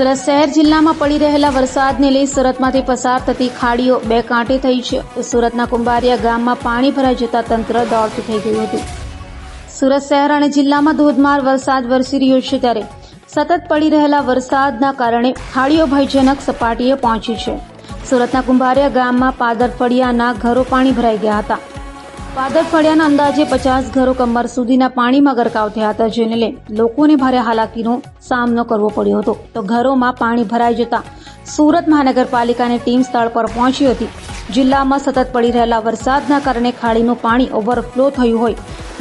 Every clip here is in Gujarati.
સુરત શહેર જિલ્લામાં પડી રહેલા વરસાદને લઈ સુરતમાંથી પસાર થતી ખાડીઓ બે કાંઠે થઈ છે. સુરતના કુંભારિયા ગામમાં પાણી ભરાઈ જતા તંત્ર દોડતું થઈ ગયું હતું. સુરત શહેર અને જિલ્લામાં ધોધમાર વરસાદ વરસી રહ્યો છે ત્યારે સતત પડી રહેલા વરસાદના કારણે ખાડીઓ ભયજનક સપાટીએ પહોંચી છે. સુરતના કુંભારિયા ગામમાં પાદર ફળિયાના ઘરો પાણી ભરાઈ ગયા હતા. પાદર ફળિયાના અંદાજે પચાસ ઘરો કમર સુધીના પાણીમાં ગરકાવ થયા હતા. જેને લઈ લોકોને ભારે હાલાકીનો સામનો કરવો પડ્યો હતો. તો ઘરોમાં પાણી ભરાઈ જતા સુરત મહાનગરપાલિકાની ટીમ સ્થળ પર પહોંચી હતી. જિલ્લામાં સતત પડી રહેલા વરસાદના કારણે ખાડીનું પાણી ઓવરફ્લો થયું હોય,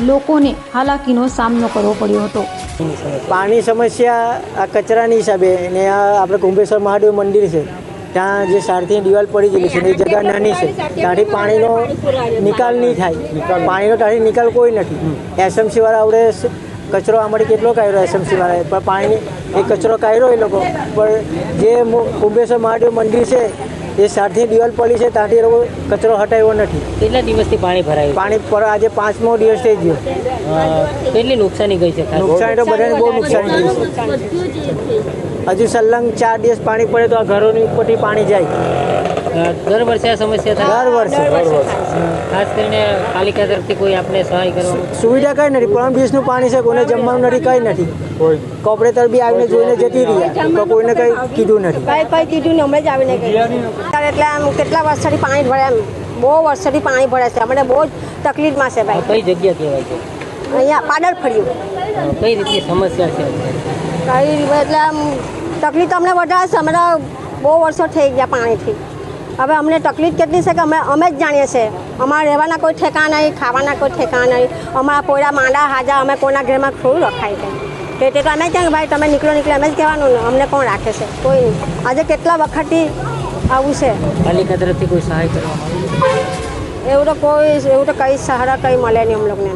લોકોને હાલાકીનો સામનો કરવો પડ્યો હતો. પાણી સમસ્યા આ કચરાની હિસાબે ને આ આપણે કુંભેશ્વર મહાદેવ મંદિર છે. ત્યાં જે સારથી દિવાલ પડી ગયેલી છે એ જગ્યા નાની છે. ત્યાંથી પાણીનો નિકાલ નહીં થાય. પાણીનો ત્યાંથી નિકાલ કોઈ નથી. એસએમસી વાળા આવડે કચરો આમાંથી કેટલો કાઢ્યો એસએમસી વાળાએ? પણ પાણી એ કચરો કાઢ્યો એ લોકો. પણ જે કુંભેશ્વર મહાદેવ મંદિર છે એ સારથી દિવાલ પડી છે ત્યાંથી લોકો કચરો હટાવ્યો નથી. કેટલા દિવસથી પાણી ભરાયું પાણી પર આજે પાંચમો દિવસ થઈ ગયો. કેટલી નુકસાની ગઈ છે નુકસાની તો બધાને બહુ નુકસાન થયું છે. હજુ સલંગ ચાર દિવસ પાણી પડે તો આ ઘરોની ઉપરથી પાણી જાય. દર વર્ષે આ સમસ્યા થાય? દર વર્ષે. ખાસ કરીને પાલિકા તરફથી કોઈ આપને સહાય કરવા સુવિધા કઈ નથી. પણ બીજનું પાણી છે કોઈને જમવાનું નથી કઈ નથી. કોપરેટર બી આવીને જોઈને જતી રહ્યા તો કોઈને કઈ કીધું નથી. કઈ કઈ કીધું ને હમણાં જ આવીને ગઈ એટલે આમ કેટલા વર્ષથી પાણી ભરાય એમ? બહુ વર્ષથી પાણી ભરાય છે. અમને બહુ જ તકલીફમાં છે ભાઈ. કઈ જગ્યા કહેવાય છે? અહીંયા પાડર ફર્યું કઈ રીતની સમસ્યા છે? કઈ એટલે આમ તકલીફ તમને વધારે છે. અમે બહુ વર્ષો થઈ ગયા પાણીથી. હવે અમને તકલીફ કેટલી છે કે અમે અમે જ જાણીએ છીએ. અમારા રહેવાના કોઈ ઠેકાણ નહીં ખાવાના કોઈ ઠેકાણ નહીં. અમારા પોયરા માંડા હાજા અમે કોઈના ઘરમાં થોડું રખાય છે. તો તે તો અમે ક્યાં ભાઈ તમે નીકળો નીકળો અમે જ કહેવાનું ને અમને કોણ રાખે છે? કોઈ નહીં. આજે કેટલા વખતથી આવું છે? પાલિકા તરફથી કોઈ સહાય કરવામાં એવું તો કોઈ એવું તો કઈ સહારા કંઈ મળે નહીં અમ લોકોને